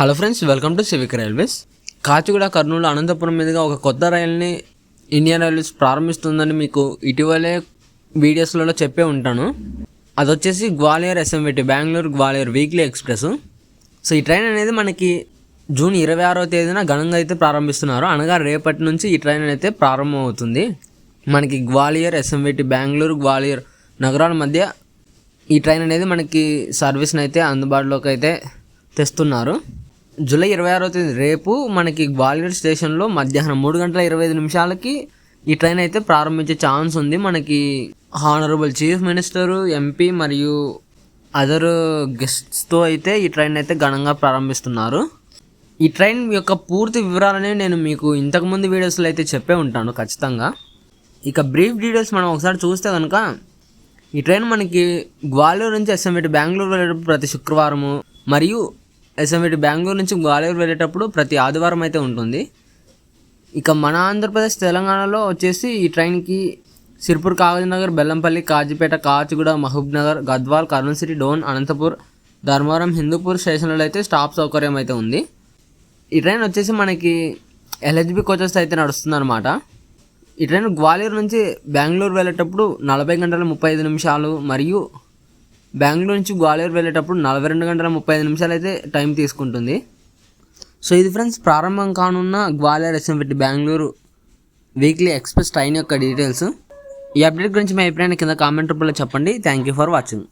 Hello friends welcome to civic railways Kacheguda Kurnool Anantapuram మీదుగా ఒక కొత్త రైల్ని ఇండియన్ రైల్వేస్ ప్రారంభిస్తుందని మీకు ఇటీవలే వీడియోస్లలో చెప్పే ఉంటాను. అది వచ్చేసి Gwalior SMVT Bengaluru Gwalior weekly express so ఈ ట్రైన్ అనేది మనకి జూన్ ఇరవై ఆరో తేదీన ఘనంగా అయితే ప్రారంభిస్తున్నారు. అనగా రేపటి నుంచి ఈ ట్రైన్ అయితే ప్రారంభమవుతుంది. మనకి గ్వాలియర్ ఎస్ఎంవిటి బెంగళూరు గ్వాలియర్ నగరాల మధ్య ఈ ట్రైన్ అనేది మనకి సర్వీస్ని అయితే అందుబాటులోకి అయితే తెస్తున్నారు. జూలై ఇరవై ఆరో తేదీ రేపు మనకి గ్వాలియర్ స్టేషన్లో మధ్యాహ్నం మూడు గంటల ఇరవై ఐదు నిమిషాలకి ఈ ట్రైన్ అయితే ప్రారంభించే ఛాన్స్ ఉంది. మనకి హానరబుల్ చీఫ్ మినిస్టరు ఎంపీ మరియు అదర్ గెస్ట్స్తో అయితే ఈ ట్రైన్ అయితే ఘనంగా ప్రారంభిస్తున్నారు. ఈ ట్రైన్ యొక్క పూర్తి వివరాలని నేను మీకు ఇంతకుముందు వీడియోస్లో అయితే చెప్పే ఉంటాను ఖచ్చితంగా. ఇక బ్రీఫ్ డీటెయిల్స్ మనం ఒకసారి చూస్తే కనుక ఈ ట్రైన్ మనకి గ్వాలియర్ నుంచి ఎస్ఎంవిటి బెంగళూరు వెళ్ళేటప్పుడు ప్రతి శుక్రవారము మరియు ఎస్ఎంవిటి బెంగళూరు నుంచి గ్వాలియర్ వెళ్ళేటప్పుడు ప్రతి ఆదివారం అయితే ఉంటుంది. ఇక మన ఆంధ్రప్రదేశ్ తెలంగాణలో వచ్చేసి ఈ ట్రైన్కి సిర్పూర్ కాగజ్నగర్ బెల్లంపల్లి కాజీపేట కాచిగూడ మహబూబ్ నగర్ గద్వాల్ కర్నూలు సిటీ డోన్ అనంతపూర్ ధర్మవరం హిందూపూర్ స్టేషన్లలో అయితే స్టాప్ సౌకర్యం అయితే ఉంది. ఈ ట్రైన్ వచ్చేసి మనకి ఎల్హెచ్బి కోచెస్ అయితే నడుస్తుంది అనమాట ఈ ట్రైన్ గ్వాలియర్ నుంచి బెంగళూరు వెళ్ళేటప్పుడు నలభై గంటల ముప్పై ఐదు నిమిషాలు మరియు బెంగళూరు నుంచి గ్వాలియర్ వెళ్ళేటప్పుడు నలభై రెండు గంటల ముప్పై ఐదు నిమిషాలు అయితే టైం తీసుకుంటుంది. సో ఇది ఫ్రెండ్స్ ప్రారంభం కానున్న Gwalior SMVT Bengaluru weekly express train యొక్క డీటెయిల్స్. ఈ అప్డేట్ గురించి మీ అభిప్రాయాన్ని కింద కామెంట్ రూపంలో చెప్పండి. Thank you for watching